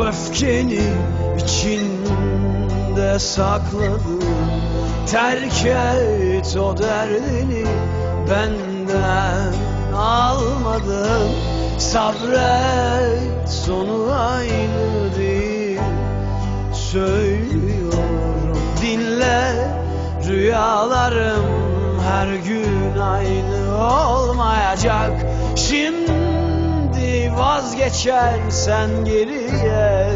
öfkeni içinde sakladın Terk et o derdini benden almadın Sabret sonu aynı değil. Söylüyorum dinle. Rüyalarım her gün aynı olmayacak. Şimdi vazgeçersen geriye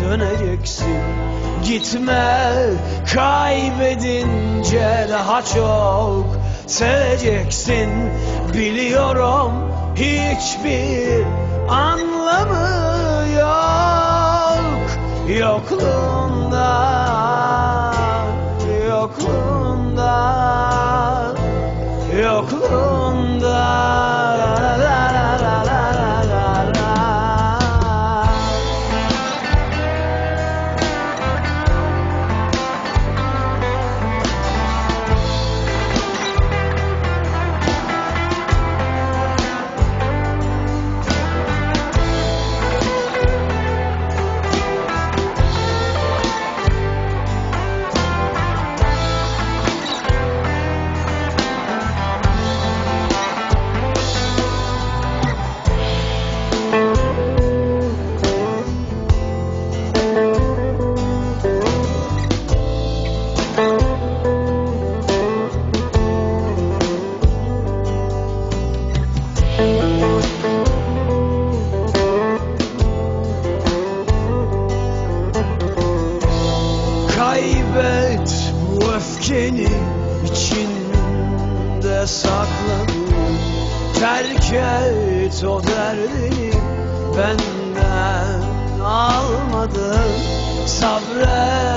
döneceksin. Gitme kaybedince daha çok seveceksin. Biliyorum hiçbir anlamı yok. Yokluğunda Yokluğunda Yokluğunda öfkeni içinde sakladın Terk et o derdini benden almadın. Sabret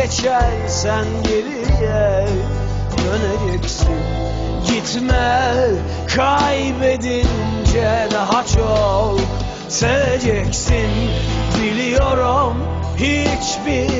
vazgeçersen geriye döneceksin Gitme kaybedince daha çok seveceksin. Biliyorum hiçbir